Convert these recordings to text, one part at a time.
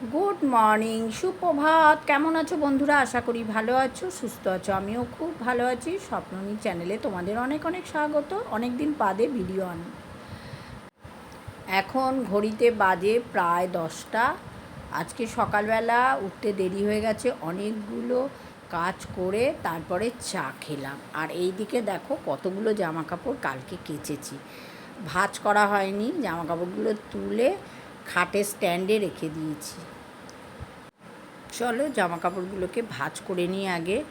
Good morning সুপ্রভাত। কেমন আছো বন্ধুরা? আশা করি ভালো আছো, সুস্থ আছো। আমিও খুব ভালো আছি। স্বপ্ননী চ্যানেলে তোমাদের অনেক অনেক স্বাগত। অনেক দিন বাদে ভিডিও আন এখন ঘড়িতে বাজে প্রায় দশটা। আজকে সকালবেলা উঠতে দেরি হয়ে গেছে। অনেকগুলো কাজ করে তারপরে চা খেলাম। আর এই দিকে দেখো কতগুলো জামা কাপড় কালকে কেচেছি। ভাঁজ করা হয়নি। জামা কাপড়গুলো তুলে খাটে স্ট্যান্ডে রেখে দিয়েছি। চলো জামা কাপড়গুলোকে ভাজ করে নিই আগে।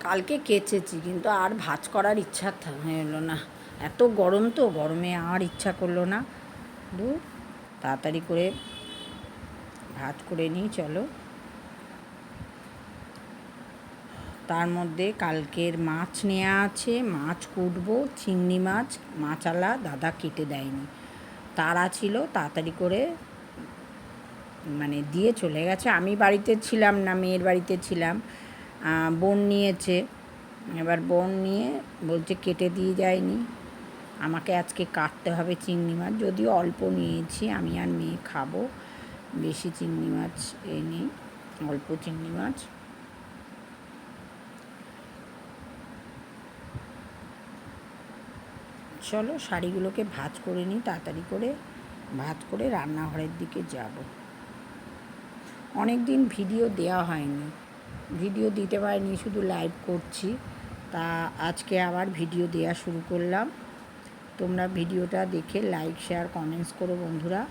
কালকে কেচেছি, কিন্তু আর ভাজ করার ইচ্ছা হলো না। এত গরম তো, গরমে আর ইচ্ছা করল না। দু তাড়াতাড়ি করে ভাঁজ করে নিই, চলো। তার মধ্যে কালকের মাছ নেওয়া আছে, মাছ কুটবো, চিংড়ি মাছ, মাছালা দাদা কেটে দেয়নি। তারা ছিল তাড়াতাড়ি করে মানে দিয়ে চলে গেছে। আমি বাড়িতে ছিলাম না, মেয়ের বাড়িতে ছিলাম। বোন নিয়েছে। এবার বোন নিয়ে বলছে কেটে দিয়ে যায়নি। আমাকে আজকে কাটতে হবে চিংড়ি মাছ। যদিও অল্প নিয়েছি, আমি আর মেয়ে খাব। বেশি চিংড়ি মাছ এই নেই, অল্প চিংড়ি মাছ। চলো শাড়িগুলোকে ভাজ করে নিই, তাড়াতাড়ি করে ভাজ করে রান্নাঘরের দিকে যাব। অনেক দিন ভিডিও দেওয়া হয়নি। ভিডিও দিতে পারিনি, শুধু লাইভ করছি। তা আজকে আবার ভিডিও দেওয়া শুরু করলাম। তোমরা ভিডিওটা দেখে লাইক শেয়ার কমেন্টস করো বন্ধুরা।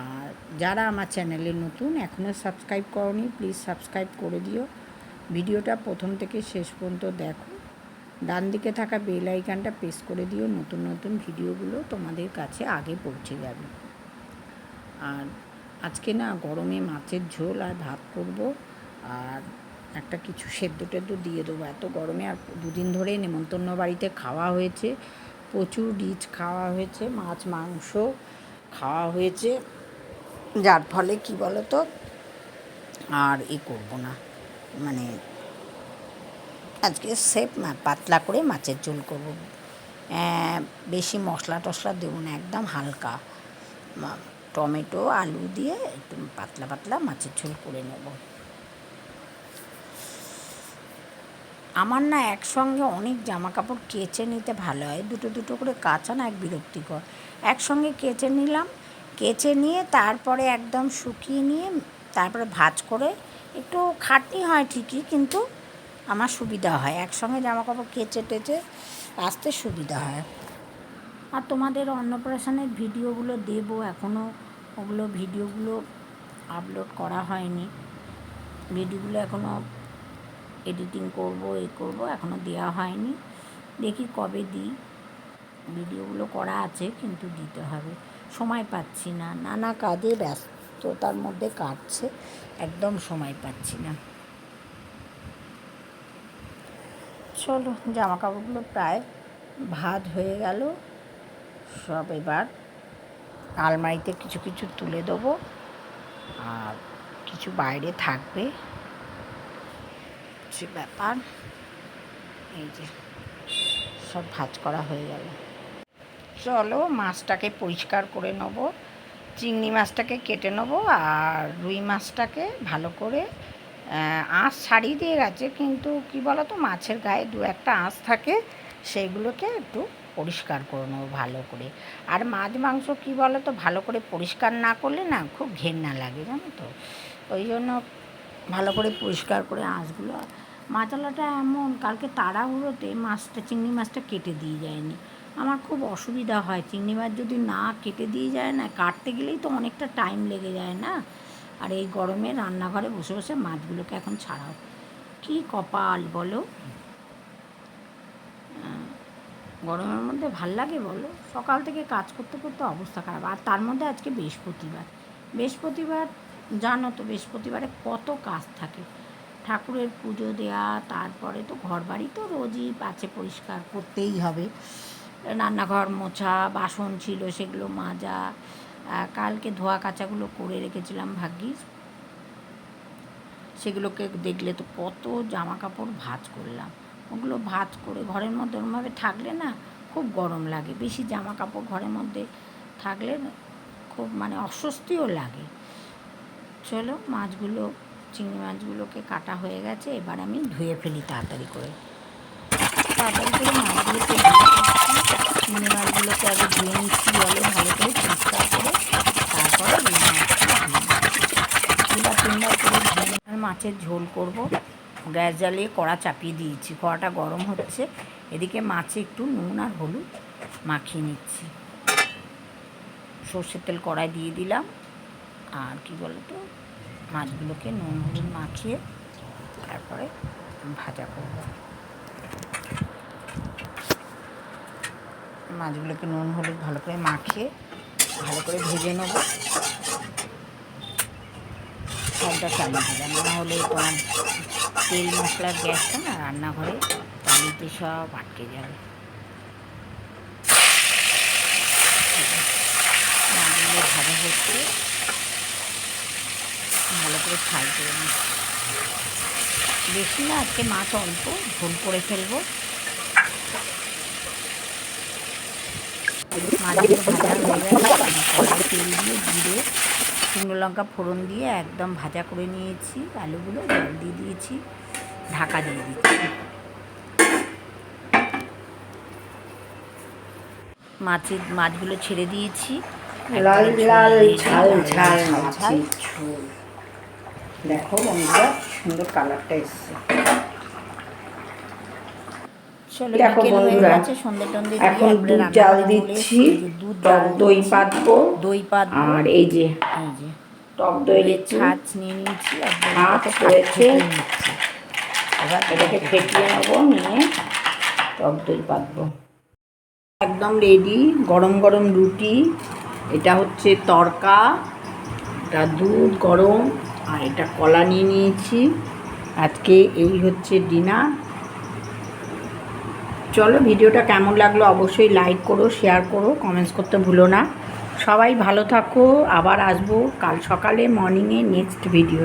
আর যারা আমার চ্যানেলে নতুন এখনও সাবস্ক্রাইব করনি প্লিজ সাবস্ক্রাইব করে দিও। ভিডিওটা প্রথম থেকে শেষ পর্যন্ত দেখো। ডান দিকে থাকা বেল আইকানটা প্রেস করে দিও, নতুন নতুন ভিডিওগুলো তোমাদের কাছে আগে পৌঁছে যাবে। আর আজকে না গরমে মাছের ঝোল আর ভাত করব, আর একটা কিছু সেদ্ধ টেদ্ধ দিয়ে দেবো। এত গরমে আর দুদিন ধরে নেমন্তন্ন বাড়িতে খাওয়া হয়েছে, প্রচুর রিচ খাওয়া হয়েছে, মাছ, মাংস খাওয়া হয়েছে, যার ফলে কি বলো তো আর এ করব না। মানে আজকে সেফ পাতলা করে মাছের ঝোল করব। বেশি মশলা টশলা দেবো না, একদম হালকা। টমেটো, আলু দিয়ে একটু পাতলা পাতলা মাছের ঝোল করে নেব। আমার না একসঙ্গে অনেক জামা কাপড় কেচে নিতে ভালো হয়, দুটো দুটো করে কাচা না এক বিরক্তিকর। একসঙ্গে কেচে নিলাম, কেচে নিয়ে তারপরে একদম শুকিয়ে নিয়ে তারপরে ভাজ করে একটু খাটনি হয় ঠিকই, কিন্তু আমার সুবিধা হয়। একসঙ্গে জামা কাপড় কেচে টেচে আসতে সুবিধা হয়। আর তোমাদের অন্নপ্রাশনের ভিডিওগুলো দেবো এখনও ওগুলো ভিডিওগুলো আপলোড করা হয়নি। ভিডিওগুলো এখনও এডিটিং করব, এ করব এখনও দেওয়া হয়নি। দেখি কবে দিই। ভিডিওগুলো করা আছে কিন্তু দিতে হবে। সময় পাচ্ছি না। নানা কাজে ব্যস্ততার মধ্যে কাটছে। একদম সময় পাচ্ছি না। চলো জামা কাপড়গুলো প্রায় ভাত হয়ে গেল। সব এবার আলমারিতে কিছু কিছু তুলে দেবো। আর কিছু বাইরে থাকবে। সে ব্যাপার, এই যে সব ভাজ করা হয়ে গেল। চলো, মাছটাকে পরিষ্কার করে নেব। চিংড়ি মাছটাকে কেটে নেব আর রুই মাছটাকে ভালো করে আঁশ ছাড়িয়ে দিয়ে গেছে, কিন্তু কি বলতো, মাছের গায়ে দু একটা আঁশ থাকে, সেইগুলোকে একটু পরিষ্কার করে নেব ভালো করে। আর মাছ মাংস কী বলো তো ভালো করে পরিষ্কার না করলে না খুব ঘেন্না লাগে, জানো তো। ওই জন্য ভালো করে পরিষ্কার করে আঁশগুলো মাছালাটা এমন, কালকে তাড়াহুড়োতে মাছটা, চিংড়ি মাছটা কেটে দিয়ে যায়নি। আমার খুব অসুবিধা হয়, চিংড়ি মাছ যদি না কেটে দিয়ে যায় না, কাটতে গেলেই তো অনেকটা টাইম লেগে যায় না। আর এই গরমে রান্নাঘরে বসে বসে মাছগুলোকে এখন ছাড়াও। কী কপাল বলো? গরমের মধ্যে ভালো লাগে বলো? সকাল থেকে কাজ করতে করতে অবস্থা খারাপ। আর তার মধ্যে আজকে বৃহস্পতিবার। বৃহস্পতিবার, জানো তো বৃহস্পতিবারে কত কাজ থাকে। ঠাকুরের পুজো দেওয়া তারপরে তো ঘর বাড়ি তো রোজই আছে পরিষ্কার করতেই হবে। রান্নাঘর মোছা, বাসন ছিল সেগুলো মাজা কালকে ধোয়া কাচাগুলো করে রেখেছিলাম ভাগ্যিস। সেগুলোকে দেখলে তো কত জামা কাপড় ভাজ করলাম। ওগুলো ভাজ করে ঘরের মধ্যে ওরমভাবে থাকলে না খুব গরম লাগে। বেশি জামা কাপড় ঘরের মধ্যে থাকলে খুব মানে অস্বস্তিও লাগে। চলো মাছগুলো, চিংড়ি মাছগুলোকে কাটা হয়ে গেছে, এবার আমি ধুয়ে ফেলি তাড়াতাড়ি করে। তাড়াতাড়ি করে মাছগুলোকে চিংড়ি মাছগুলোকে আগে ধুয়ে নিচ্ছি, জলে ভালো করে পরিষ্কার করে তারপরে এই মাছের ঝোল করব। গ্যাস জ্বালিয়ে কড়া চাপিয়ে দিয়েছি। কড়াটা গরম হচ্ছে। এদিকে মাছে একটু নুন আর হলুদ মাখিয়ে নিচ্ছি। সর্ষের তেল কড়াই দিয়ে দিলাম। আর কি বলতো? মাছগুলোকে নুন হলুদ মাখিয়ে তারপরে ভাজা করব। মাছগুলোকে নুন, হলুদ ভালো করে মাখিয়ে ভালো করে ভেজে নেব। সবটা চালু ভাজা না হলে তোমার তেল মশলার গ্যাসটা না, রান্নাঘরে তালিতে সব আটকে যাবে। ভাজা হচ্ছে। ভালো করে ফ্রাই করে বেশি না, আজকে মাছ অল্প, ঝোল করে ফেলব। মাছগুলো ভাজা হয়ে গেছে তেল দিয়ে জিরে শুকনো লঙ্কা ফোড়ন দিয়ে একদম ভাজা করে নিয়েছি আলুগুলো জল দিয়ে দিয়েছি ঢাকা দিয়ে দিচ্ছি মাছের মাছগুলো ছেড়ে দিয়েছি দেখো বন্ধুরা সুন্দর কালারটা এসছে দেখো বন্ধুরা, এখন দুধ জাল দিচ্ছি টক দই। পাতবো দই পাত আর এই যে টক দই দইয়ের ছাঁচ নিয়ে নিয়েছি আর ছাঁচ রয়েছে। এবার এটাকে ফেটিয়ে নেব নিয়ে টক দই পাতবো একদম রেডি গরম গরম রুটি এটা হচ্ছে তরকা এটা দুধ গরম আর এটা কলা নিয়ে নিয়েছি আজকে এই হচ্ছে ডিনার চলো ভিডিওটা কেমন লাগল অবশ্যই লাইক করো শেয়ার করো কমেন্টস করতে ভুলো না। সবাই ভালো থাকো, আবার আসব কাল সকালে মর্নিংয়ে নেক্সট ভিডিও